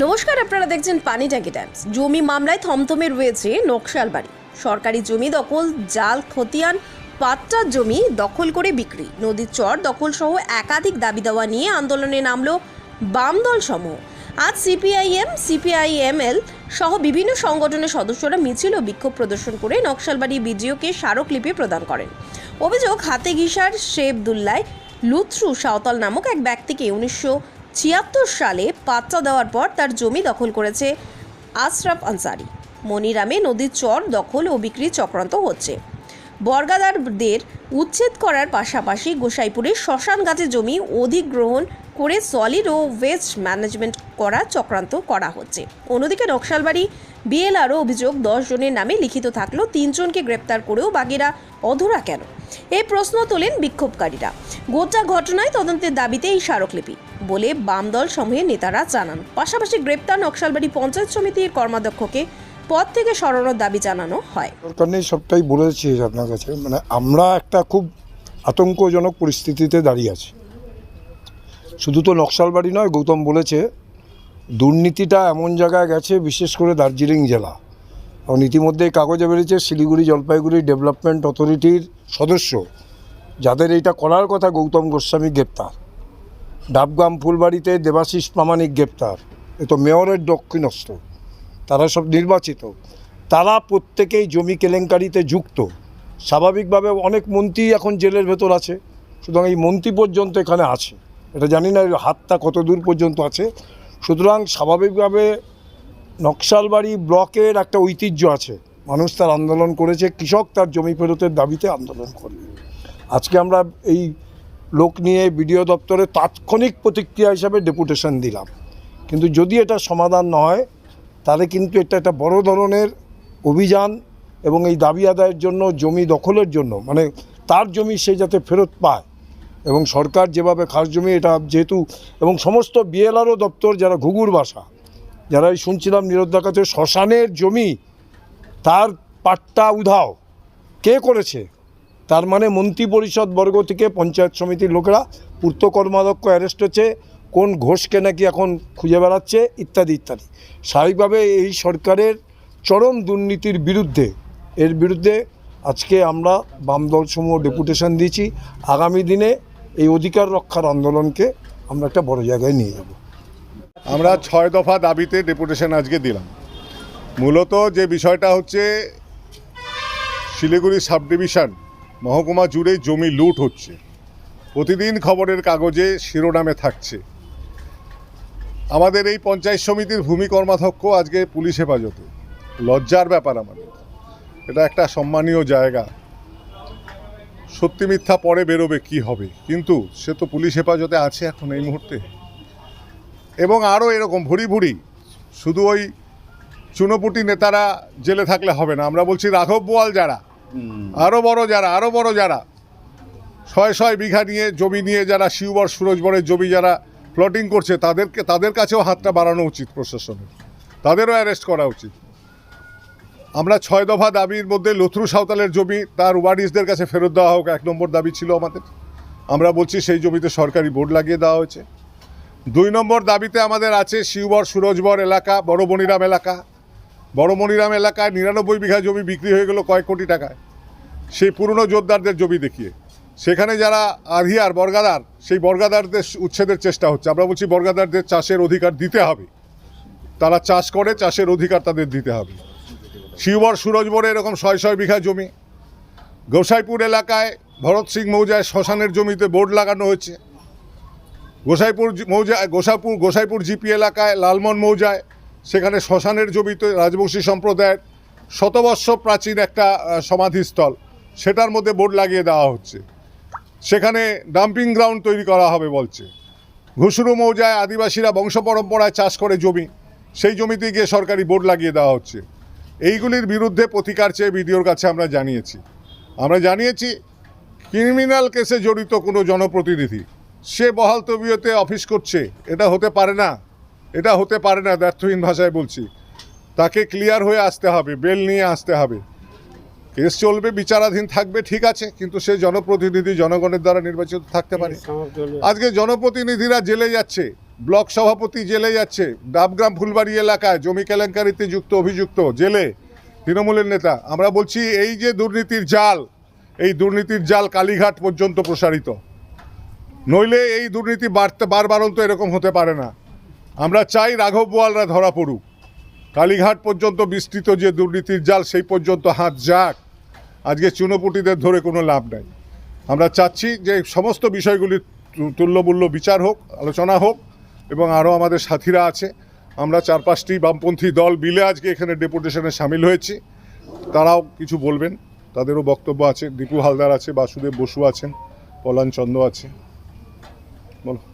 নমস্কার, আপনারা দেখছেন পানি ট্যাঙ্কি টাইমস। জমি মামলায় থমথমে রয়েছে নকশাল বাড়ি। সরকারি জমি দখল, জাল, খতিয়ান পাট্টার জমি দখল করে বিক্রি। নদীর চর দখল সহ একাধিক দাবি দেওয়া নিয়ে আন্দোলনে নামল বাম দল সমূহ। আজ সিপিআইএম, সিপিআইএমএল সহ বিভিন্ন সংগঠনের সদস্যরা মিছিল ও বিক্ষোভ প্রদর্শন করে নকশালবাড়ি বিডিওকে স্মারকলিপি প্রদান করেন। অভিযোগ, হাতে ঘিসার শেবদুল্লায় লুথরু সাঁওতাল নামক এক ব্যক্তিকে উনিশশো ছিয়াত্তর সালে পাত্তা দেওয়ার পর তার জমি দখল করেছে আশরাফ আনসারি। মনিরামে নদীর চর দখল ও বিক্রি চক্রান্ত হচ্ছে। বর্গাদারদের উচ্ছেদ করার পাশাপাশি গোসাইপুরের শ্মশান গাছে জমি অধিগ্রহণ করে সলিড ও ওয়েস্ট ম্যানেজমেন্ট করা চক্রান্ত করা হচ্ছে। অন্যদিকে নকশালবাড়ি, বিএলআরও অভিযোগ জনের নামে লিখিত থাকলেও তিনজনকে গ্রেপ্তার করেও বাকিরা অধরা কেন? এই প্রশ্ন তোলেন বিক্ষোভকারীরা। গোটা ঘটনায় তদন্তের দাবিতে এই স্মারকলিপি। বলে বাম দল সমূহের নেতারা জানান। পাশাপাশি গ্রেপ্তার নকশালবাড়ি পঞ্চায়েত সমিতির কর্মাধ্যক্ষকে পদ থেকে সরানোর দাবি জানানো হয়। সরকার নেই, সবটাই বলেছি আপনার কাছে। মানে আমরা একটা খুব আতঙ্কজনক পরিস্থিতিতে দাঁড়িয়ে আছি। শুধু তো নকশালবাড়ি নয়, গৌতম বলেছে, দুর্নীতিটা এমন জায়গায় গেছে, বিশেষ করে দার্জিলিং জেলা। এবং ইতিমধ্যে কাগজে বেরিয়েছে, শিলিগুড়ি জলপাইগুড়ি ডেভেলপমেন্ট অথরিটির সদস্য। যাদের এইটা করার কথা গৌতম গোস্বামী গ্রেপ্তার। ডাবগ্রাম ফুলবাড়িতে দেবাশিস প্রামাণিক গ্রেপ্তার। এ তো মেয়রের দক্ষিণস্থ। তারা সব নির্বাচিত। তারা প্রত্যেকেই জমি কেলেঙ্কারিতে যুক্ত। স্বাভাবিকভাবে অনেক মন্ত্রী এখন জেলের ভেতর আছে। সুতরাং এই মন্ত্রী পর্যন্ত এখানে আছে। এটা জানি না হাতটা কত দূর পর্যন্ত আছে। সুতরাং স্বাভাবিকভাবে নকশালবাড়ি ব্লকের একটা ঐতিহ্য আছে। মানুষ তার আন্দোলন করেছে, কৃষক তার জমি ফেরতের দাবিতে আন্দোলন করবে। আজকে আমরা এই লোক নিয়ে বিডিও দপ্তরে তাৎক্ষণিক প্রতিক্রিয়া হিসাবে ডেপুটেশন দিলাম। কিন্তু যদি এটা সমাধান না হয়, তাহলে কিন্তু এটা একটা বড় ধরনের অভিযান এবং এই দাবি আদায়ের জন্য, জমি দখলের জন্য মানে তার জমি সে যাতে ফেরত পায় এবং সরকার যেভাবে খাস জমি, এটা যেহেতু এবং সমস্ত বিএলআরও দপ্তর যারা ঘুঘুর বাসা যারা এই শুনছিলাম নিরোদ্ধার কাছে শ্মশানের জমি তার পাট্টা উধাও কে করেছে? তার মানে মন্ত্রী পরিষদ বর্গ থেকে পঞ্চায়েত সমিতির লোকেরা পূর্ত কর্মাধ্যক্ষ অ্যারেস্ট হচ্ছে, কোন ঘোষকে নাকি এখন খুঁজে বেড়াচ্ছে, ইত্যাদি ইত্যাদি। স্বাভাবিকভাবে এই সরকারের চরম দুর্নীতির বিরুদ্ধে, এর বিরুদ্ধে আজকে আমরা বাম দলসমূহ ডেপুটেশন দিয়েছি। আগামী দিনে এই অধিকার রক্ষার আন্দোলনকে আমরা একটা বড় জায়গায় নিয়ে যাব। আমরা ছয় দফা দাবিতে ডেপুটেশন আজকে দিলাম। মূলত যে বিষয়টা হচ্ছে শিলিগুড়ি সাব ডিভিশন মহকুমা জুড়ে জমি লুট হচ্ছে। প্রতিদিন খবরের কাগজে শিরোনামে থাকছে। আমাদের এই পঞ্চায়েত সমিতির ভূমি কর্মাধ্যক্ষ আজকে পুলিশ হেফাজতে। লজ্জার ব্যাপার আমাদের। এটা একটা সম্মানীয় জায়গা। সত্যি মিথ্যা পরে বেরোবে কি হবে? কিন্তু সে তো পুলিশ হেফাজতে আছে এখন এই মুহূর্তে। এবং আরও এরকম ভুড়ি ভুড়ি শুধু ওই চুনোপুটি নেতারা জেলে থাকলে হবে না। আমরা বলছি রাঘব বোয়াল যারা আরও বড় যারা আরও বড় যারা। ছয় ছয় বিঘা নিয়ে জমি নিয়ে যারা শিউবর, সুরজবরের জমি যারা প্লটিং করছে, তাদেরকে, তাদের কাছেও হাতটা বাড়ানো উচিত প্রশাসনের। তাদেরও অ্যারেস্ট করা উচিত। আমরা ছয় দফা দাবির মধ্যে লথরু সাঁওতালের জমি, তার ওয়ারিসদের কাছে ফেরত দেওয়া হোক, এক নম্বর দাবি ছিল আমাদের। আমরা বলছি সেই জমিতে সরকারি বোর্ড লাগিয়ে দেওয়া হয়েছে। দুই নম্বর দাবিতে আমাদের আছে শিউবর, সুরজবর এলাকা বড় মনিরাম এলাকা। বড় মনিরাম এলাকায় নিরানব্বই বিঘা জমি বিক্রি হয়ে গেল কয়েক কোটি টাকায়। সেই পুরনো জোরদারদের জমি দেখিয়ে। সেখানে যারা আধিয়ার, বর্গাদার, সেই বর্গাদারদের উচ্ছেদের চেষ্টা হচ্ছে। আমরা বলছি বর্গাদারদের চাষের অধিকার দিতে হবে। তারা চাষ করে, চাষের অধিকার তাদের দিতে হবে। শিউবর সুরজবরে এরকম ছয় ছয় বিঘা জমি। গোসাইপুর এলাকায় ভরত সিং মৌজায় শ্মশানের জমিতে বোর্ড লাগানো হয়েছে। গোসাইপুর মৌজায় গোসাইপুর গোসাইপুর জিপি এলাকায় লালমন মৌজায় সেখানে শ্মশানের জমিতে রাজবংশী সম্প্রদায়ের শতবর্ষ প্রাচীন একটা সমাধিস্থল, সেটার মধ্যে বোর্ড লাগিয়ে দেওয়া হচ্ছে। সেখানে ডাম্পিং গ্রাউন্ড তৈরি করা হবে বলছে। ঘুষরু মৌজায় আদিবাসীরা বংশ পরম্পরায় চাষ করে জমি, সেই জমিতে গিয়ে সরকারি বোর্ড লাগিয়ে দেওয়া হচ্ছে। এইগুলির বিরুদ্ধে প্রতিকার চেয়ে বিডিওর কাছে আমরা জানিয়েছি। আমরা জানিয়েছি, ক্রিমিনাল কেসে জড়িত কোনো জনপ্রতিনিধি, সে বহাল তবিয়তে অফিস করছে, এটা হতে পারে না? এটা হতে পারে না ব্যর্থহীন ভাষায় বলছি। তাকে ক্লিয়ার হয়ে আসতে হবে বেল নিয়ে আসতে হবে। কেস চলবে বিচারাধীন থাকবে ঠিক আছে কিন্তু সে জনপ্রতিনিধি জনগণের দ্বারা নির্বাচিত থাকতে পারে। আজকে জনপ্রতিনিধিরা জেলে যাচ্ছে ব্লক সভাপতি জেলে যাচ্ছে ডাবগ্রাম ফুলবাড়ি এলাকায় জমি কেলেঙ্কারিতে যুক্ত অভিযুক্ত জেলে তৃণমূলের নেতা। আমরা বলছি এই যে দুর্নীতির জাল এই দুর্নীতির জাল কালীঘাট পর্যন্ত প্রসারিত। নইলে এই দুর্নীতি বাড়তে বারবার বারবারন্ত এরকম হতে পারে না। আমরা চাই রাঘব বোয়ালরা ধরা পড়ুক। কালীঘাট পর্যন্ত বিস্তৃত যে দুর্নীতির জাল, সেই পর্যন্ত হাত যাক। আজকে চুনোপুটিদের ধরে কোনো লাভ নাই। আমরা চাচ্ছি যে সমস্ত বিষয়গুলির তুল্যমূল্য বিচার হোক, আলোচনা হোক, এবং আরও আমাদের সাথীরা আছে। আমরা চার পাঁচটি বামপন্থী দল মিলে আজকে এখানে ডেপুটেশনে সামিল হয়েছি। তারাও কিছু বলবেন। তাদেরও বক্তব্য আছে। দীপু হালদার আছে, বাসুদেব বসু আছেন, পলান চন্দ্র আছে। বলো।